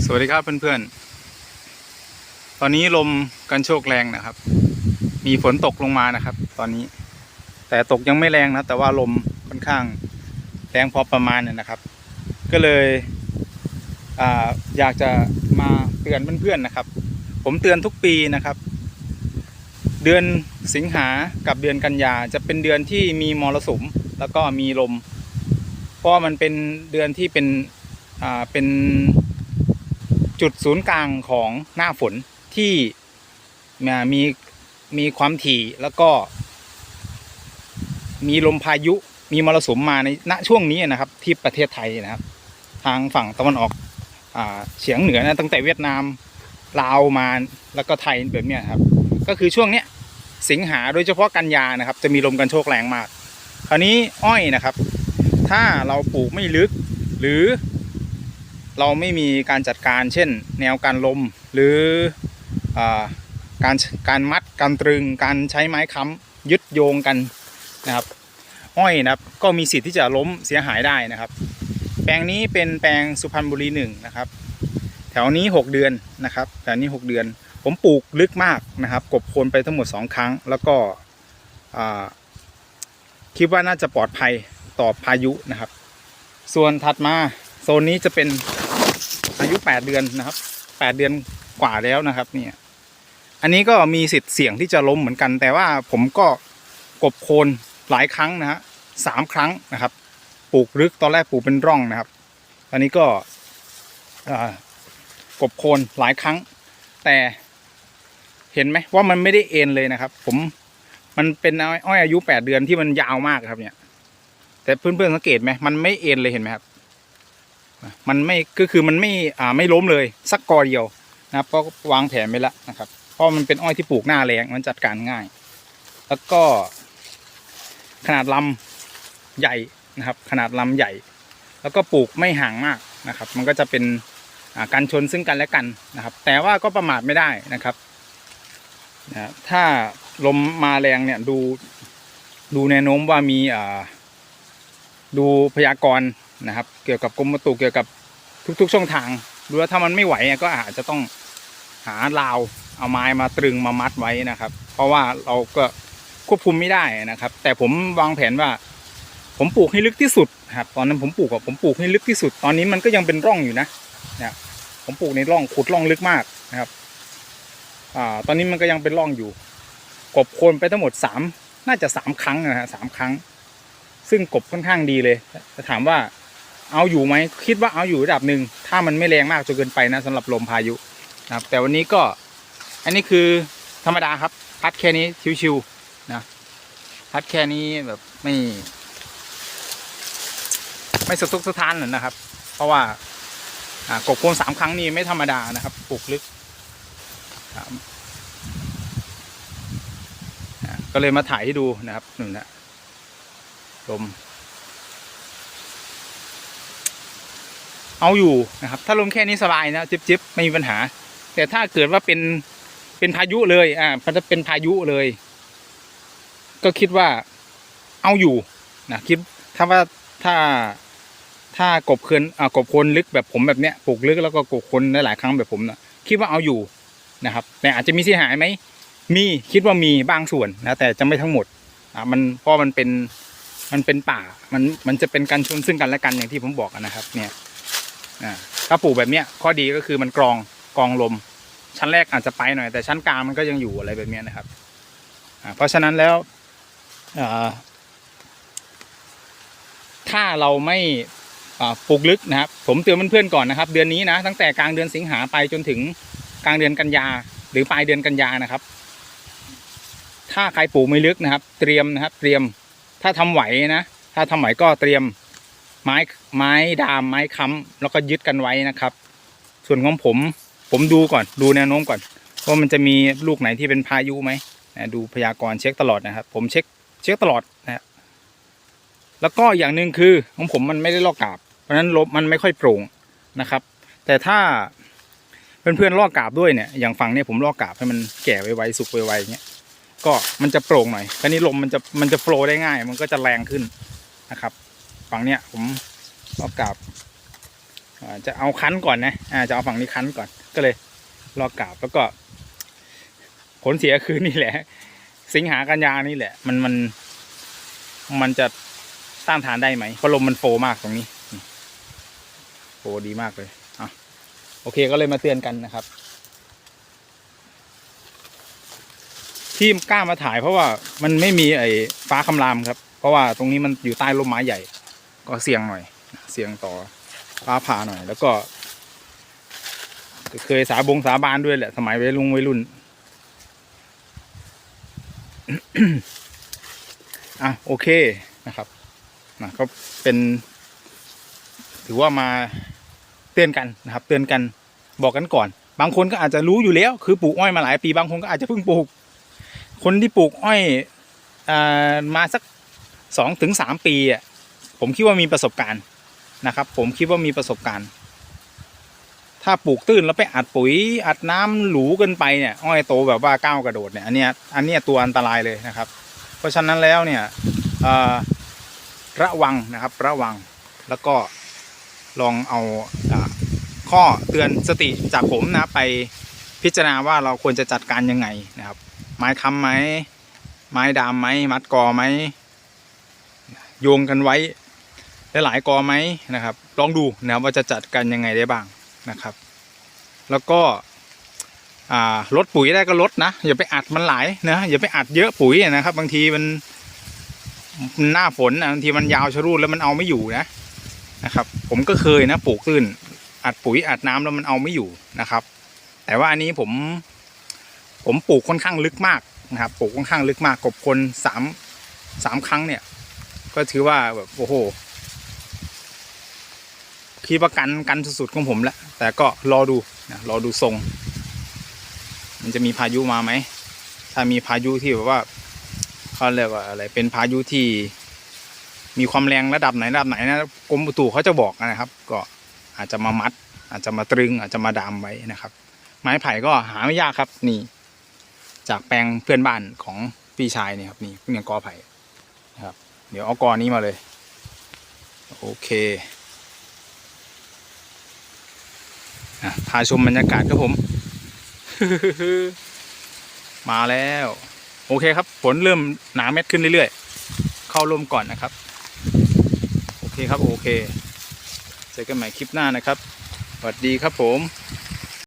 สวัสดีครับเพื่อนๆ ตอนนี้ลมกันโชกแรงนะครับ มีฝนตกลงมานะครับ ตอนนี้ แต่ตกยังไม่แรงนะ แต่ว่าลมค่อนข้างแรงพอประมาณเนี่ยนะครับ ก็เลยออยากจะมาเตือนเพื่อนๆนะครับ ผมเตือนทุกปีนะครับ เดือนสิงหากับเดือนกันยาจะเป็นเดือนที่มีมรสุมแล้วก็มีลม เพราะมันเป็นเดือนที่เป็นอ่าเป็น จุดศูนย์กลางของหน้าฝนที่ม,มีมีความถี่แล้วก็ มีลมพายุมีมรสุมมาในณช่วงนี้นะครับ ที่ประเทศไทยนะครับ ทางฝั่งตะวันออกอเฉียงเหนือนะตั้งแต่เวียดนามลาวมาแล้วก็ไทยแบบนี้ครับ ก็คือช่วงเนี้ยสิงหาโดยเฉพาะกันยานะครับ จะมีลมกันโชกแรงมาก คราวนี้อ้อยนะครับ ถ้าเราปลูกไม่ลึกหรือ เราไม่มีการจัดการเช่น แนวการลมหรืออการการมัดการตรึง การใช้ไม้ค้ำยึดโยงกันนะครับอ้อยนะครับก็มีสิทธิ์ที่จะล้มเสียหายได้นะครับ แปลงนี้เป็นแปลงสุพรรณบุรีหนึ่งนะครับ แถวนี้ 6 เดือนนะครับแถวนี้ 6 เดือน ผมปลูกลึกมากนะครับ กบโคนไปทั้งหมด 2 ครั้ง แล้วก็คิดว่าน่าจะปลอดภัยต่อพายุนะครับ ส่วนถัดมาโซนนี้จะเป็น อายุ8เดือนนะครับ8เดือนกว่าแล้วนะครับ เนี่ย อันนี้ก็มีสิทธิ์เสี่ยงที่จะล้มเหมือนกัน แต่ว่าผมก็กบโคนหลายครั้งนะฮะสามครั้งนะครับ ปลูกลึกตอนแรกปลูกเป็นร่องนะครับ ตอนนี้ก็กบโคนหลายครั้ง แต่เห็นไหมว่ามันไม่ได้เอ็นเลยนะครับ ผมมันเป็นอ้อยอ้อยอายุ8เดือนที่มันยาวมากครับเนี่ย แต่เพื่อนๆสังเกตไหมมันไม่เอ็นเลยเห็นไหมครับ มันไม่ก็คือมันไม่อ่าไม่ล้มเลยสักกอเดียวนะครับก็วางแผนไปแล้วนะครับ เพราะมันเป็นอ้อยที่ปลูกหน้าแรงมันจัดการง่าย แล้วก็ขนาดลำใหญ่นะครับ ขนาดลำใหญ่ แล้วก็ปลูกไม่ห่างมากนะครับ มันก็จะเป็นการชนซึ่งกันและกันนะครับ แต่ว่าก็ประมาทไม่ได้นะครับนะถ้าลมมาแรงเนี่ยดูดูแนวโน้มว่ามีดูพยากรณ์ นะครับ เกี่ยวกับกรมอุตุเกี่ยวกับทุกๆช่องทาง ดูแล้วถ้ามันไม่ไหวก็อาจจะต้องหาราวเอาไม้มาตรึงมามัดไว้นะครับ เพราะว่าเราก็ควบคุมไม่ได้นะครับ แต่ผมวางแผนว่า ผมปลูกให้ลึกที่สุดครับตอนนั้นผมปลูกอะผมปลูกให้ลึกที่สุด ตอนนี้มันก็ยังเป็นร่องอยู่นะนะผมปลูกในร่องขุดร่องลึกมากนะครับอ่าตอนนี้มันก็ยังเป็นร่องอยู่ กบโคนไปทั้งหมดสามน่าจะสามครั้งนะฮะสามครั้ง ซึ่งกบค่อนข้างดีเลยจะถามว่า เอาอยู่ไหมคิดว่าเอาอยู่ระดับหนึ่งถ้ามันไม่แรงมากจนเกินไปนะสำหรับลมพายุนะครับแต่วันนี้ก็อันนี้คือธรรมดาครับพัดแค่นี้ชิวๆนะพัดแค่นี้แบบไม่ ไม่สะทกสะท้านหรอกนะครับ เพราะว่ากบโคนสามครั้งนี่ไม่ธรรมดานะครับปลูกลึกก็เลยมาถ่ายให้ดูนะครับหนึ่งนะลม เอาอยู่นะครับ ถ้าลมแค่นี้สบายนะจิบๆไม่มีปัญหา แต่ถ้าเกิดว่าเป็นเป็นพายุเลยอ่ามันจะเป็นพายุเลย ก็คิดว่าเอาอยู่นะคิดถ้าว่าถ้าถ้ากบเคินอ่ากบคนลึกแบบผมแบบเนี้ยปลูกลึกแล้วก็กบคนหลายๆครั้งแบบผมนะคิดว่าเอาอยู่นะครับ แต่อาจจะมีเสียหายไหมมีคิดว่ามีบางส่วนนะแต่จะไม่ทั้งหมดอ่ามันเพราะมันเป็นมันเป็นป่ามันมันจะเป็นการชนซึ่งกันและกันอย่างที่ผมบอกนะครับเนี่ย ถ้าปลูกแบบเนี้ยข้อดีก็คือมันกรองกรองลม ชั้นแรกอาจจะไปหน่อย แต่ชั้นกลางมันก็ยังอยู่อะไรแบบเนี้ยนะครับเพราะฉะนั้นแล้วถ้าเราไม่ปลูกลึกนะครับ ผมเตือนเพื่อนๆก่อนนะครับ เดือนนี้นะตั้งแต่กลางเดือนสิงหาไปจนถึงกลางเดือนกันยา หรือปลายเดือนกันยานะครับ ถ้าใครปลูกไม่ลึกนะครับ เตรียมนะครับ เตรียมถ้าทำไหวนะ ถ้าทำไหวก็เตรียม ไม้ไม้ดามไม้ค้ำแล้วก็ยึดกันไว้นะครับ ส่วนของผม ผมดูก่อนดูแนวโน้มก่อนว่ามันจะมีลูกไหนที่เป็นพายุไหมนะดูพยากรณ์เช็คตลอดนะครับ ผมเช็คเช็คตลอดนะแล้วก็อย่างหนึ่งคือของผมมันไม่ได้ลอกกาบ เพราะฉะนั้นลบมันไม่ค่อยโปร่งนะครับ แต่ถ้าเพื่อนๆลอกกาบด้วยเนี่ยอย่างฝั่งเนี่ยผมลอกกาบให้มันแก่ไวๆสุกไวๆอย่างเงี้ยก็มันจะโปร่งหน่อยคราวนี้ลมมันจะมันจะโฟล์ได้ง่าย มันก็จะแรงขึ้นนะครับ ฝั่งเนี้ยผมรอบกาบจะเอาคั้นก่อนนะอ่าจะเอาฝั่งนี้คั้นก่อนก็เลยรอกราบแล้วก็ ผลเสียคือนี่แหละ สิงหากันยานี่แหละ มันมันมันจะต้านทานได้ไหมเพราะลมมันโฟมากตรงนี้โฟดีมากเลยอะโอเคก็เลยมาเตือนกันนะครับ ที่กล้ามาถ่ายเพราะว่ามันไม่มีไอ้ฟ้าคำรามครับ เพราะว่าตรงนี้มันอยู่ใต้ร่มไม้ใหญ่ ก็เสี่ยงหน่อยเสี่ยงต่อฟ้าผ่าหน่อย แล้วก็ เคยสาบงสาบานด้วยแหละ สมัยวัยรุ่นวัยรุ่นอะโอเคนะครับนะก็เป็น ถือว่ามาเตือนกันนะครับ เตือนกันบอกกันก่อน บางคนก็อาจจะรู้อยู่แล้ว คือปลูกอ้อยมาหลายปีบางคนก็อาจจะเพิ่งปลูก คนที่ปลูกอ้อยอามาสักสองถึงสามปีอะ ผมคิดว่ามีประสบการณ์นะครับ ผมคิดว่ามีประสบการณ์ ถ้าปลูกตื้นแล้วไปอัดปุ๋ยอัดน้ำหลูเกินไปเนี่ยอ้อยโตแบบว่าก้าวกระโดดเนี่ยอันเนี้ยอันเนี้ยตัวอันตรายเลยนะครับ เพราะฉะนั้นแล้วเนี่ยระวังนะครับระวังแล้วก็ลองเอาอาข้อเตือนสติจากผมนะไปพิจารณาว่าเราควรจะจัดการยังไงนะครับ ไม้ค้ำไหมไม้ดามไหมมัดกอไหมโยงกันไว้ หลายกอไหมนะครับ ลองดูนะครับว่าจะจัดการยังไงได้บ้างนะครับ แล้วก็ลดปุ๋ยได้ก็ลดนะ อย่าไปอัดมันหลายนะอย่าไปอัดเยอะปุ๋ยนะครับ บางทีมันมันหน้าฝนบางทีมันยาวชะรูดแล้วมันเอาไม่อยู่นะนะครับ ผมก็เคยนะปลูกตื้น อัดปุ๋ยอัดน้ำแล้วมันเอาไม่อยู่นะครับ แต่ว่าอันนี้ผม ผมปลูกค่อนข้างลึกมากนะครับปลูกค่อนข้างลึกมากกบคนสามสามครั้งเนี่ย ก็ถือว่าแบบโอ้โห คิดว่ากันกันสุดๆของผมแหละแต่ก็รอดูนะรอดูทรง มันจะมีพายุมาไหมถ้ามีพายุที่แบบว่าเขาเรียกว่าอะไรเป็นพายุที่มีความแรงระดับไหนระดับไหนนะกรมอุตุเขาจะบอกนะครับ ก็อาจจะมามัด อาจจะมาตรึง อาจจะมาดามไว้นะครับ ไม้ไผ่ก็หาไม่ยากครับนี่ จากแปลงเพื่อนบ้านของพี่ชายเนี่ยครับนี่เนี่ยกอไผ่นะครับ เดี๋ยวเอากอนี้มาเลย โอเคอะ พาชมบรรยากาศครับผม มาแล้ว โอเคครับฝนเริ่มหนาเม็ดขึ้นเรื่อยๆ เข้าร่มก่อนนะครับ โอเคครับโอเค เจอกันใหม่คลิปหน้านะครับสวัสดีครับผม